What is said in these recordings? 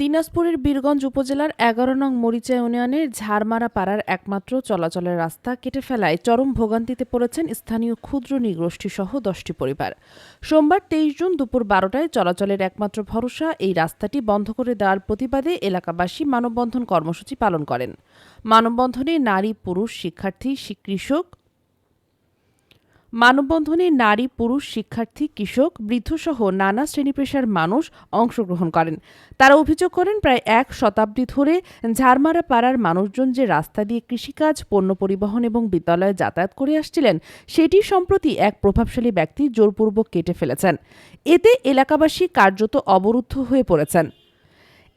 দিনাজপুরের বীরগঞ্জ উপজেলার এগারো নং মরিচা ইউনিয়নের ঝাড়মারা পাড়ার একমাত্র চলাচলের রাস্তা কেটে ফেলায় চরম ভোগান্তিতে পড়েছেন স্থানীয় ক্ষুদ্র নিগোষ্ঠী সহ দশটি পরিবার। সোমবার তেইশ জুন দুপুর বারোটায় চলাচলের একমাত্র ভরসা এই রাস্তাটি বন্ধ করে দেওয়ার প্রতিবাদে এলাকাবাসী মানববন্ধন কর্মসূচি পালন করেন। মানববন্ধনে নারী, পুরুষ, শিক্ষার্থী, কৃষক মানববন্ধনে নারী, পুরুষ, শিক্ষার্থী, কৃষক বৃদ্ধসহ নানা শ্রেণি পেশার মানুষ অংশগ্রহণ করেন। তারা অভিযোগ করেন, প্রায় এক শতাব্দী ধরে ঝাড়মারা পাড়ার মানুষজন যে রাস্তা দিয়ে কৃষিকাজ, পণ্য পরিবহন এবং বিদ্যালয়ে যাতায়াত করে আসছিলেন, সেটি সম্প্রতি এক প্রভাবশালী ব্যক্তি জোরপূর্বক কেটে ফেলেছেন। এতে এলাকাবাসী কার্যত অবরুদ্ধ হয়ে পড়েছেন।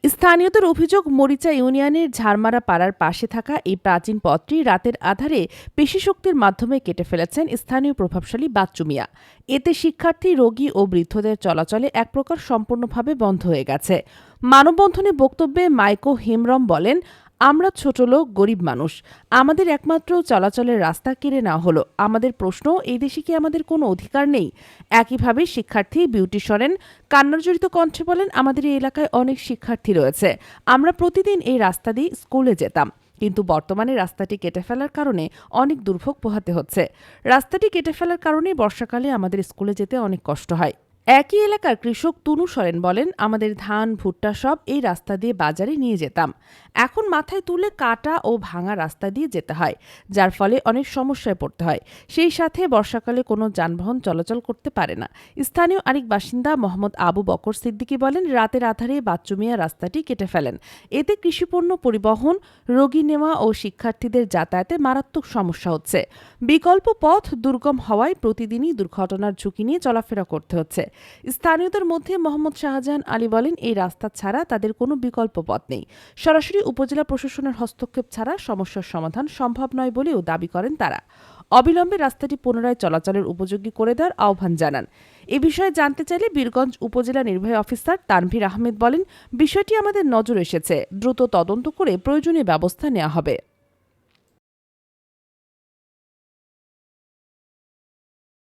স্থানীয়দের অভিযোগ, মরিচা ইউনিয়নের ঝাড়মারা পাড়ার পাশে থাকা এই প্রাচীন পথটি রাতের আধারে পেশিশক্তির মাধ্যমে কেটে ফেলেছেন স্থানীয় প্রভাবশালী বাচ্চুমিয়া এতে শিক্ষার্থী, রোগী ও বৃদ্ধদের চলাচলে এক প্রকার সম্পূর্ণভাবে বন্ধ হয়ে গেছে। মানববন্ধনে বক্তব্যে মাইকো হেমরম বলেন আমরা ছোট লোক, গরিব মানুষ। আমাদের একমাত্র চলাচলের রাস্তা কেড়ে নেওয়া হলো। আমাদের প্রশ্ন, এই দেশে কি আমাদের কোনো অধিকার নেই? একইভাবে শিক্ষার্থী বিউটি সরেন কান্নারজড়িত কণ্ঠে বলেন, আমাদের এই এলাকায় অনেক শিক্ষার্থী রয়েছে। আমরা প্রতিদিন এই রাস্তা দিয়ে স্কুলে যেতাম। কিন্তু বর্তমানে রাস্তাটি কেটে ফেলার কারণে অনেক দুর্ভোগ পোহাতে হচ্ছে। রাস্তাটি কেটে ফেলার কারণে বর্ষাকালে আমাদের স্কুলে যেতে অনেক কষ্ট হয়। একই এলাকার কৃষক তুনু সরেন বলেন, আমাদের ধান, ভুট্টা সব এই রাস্তা দিয়ে বাজারে নিয়ে যেতাম। এখন মাথায় তুলে কাটা ও ভাঙা রাস্তা দিয়ে যেতে হয়, যার ফলে অনেক সমস্যায় পড়তে হয়। সেই সাথে বর্ষাকালে কোনো যানবাহন চলাচল করতে পারে না। স্থানীয় আরেক বাসিন্দা মোহাম্মদ আবু বকর সিদ্দিকী বলেন, রাতের আধারে বাচ্চুমিয়া রাস্তাটি কেটে ফেলেন। এতে কৃষিপণ্য পরিবহন, রোগী নেওয়া ও শিক্ষার্থীদের যাতায়াতে মারাত্মক সমস্যা হচ্ছে। বিকল্প পথ দুর্গম হওয়ায় প্রতিদিনই দুর্ঘটনার ঝুঁকি নিয়ে চলাফেরা করতে হচ্ছে। স্থানীয়দের মধ্যে মোহাম্মদ শাহজাহান আলী বলেন, এই রাস্তা ছাড়া তাদের কোনো বিকল্প পথ নেই। সরাসরি উপজেলা প্রশাসনের হস্তক্ষেপ ছাড়া সমস্যার সমাধান সম্ভব নয় বলেও দাবি করেন তারা। অবিলম্বে রাস্তাটি পুনরায় চলাচলের উপযোগী করে দেওয়ার আহ্বান জানান। এ বিষয়ে জানতে চাইলে বীরগঞ্জ উপজেলা নির্বাহী অফিসার তানভীর আহমেদ বলেন, বিষয়টি আমাদের নজর এসেছে। দ্রুত তদন্ত করে প্রয়োজনীয় ব্যবস্থা নেওয়া হবে।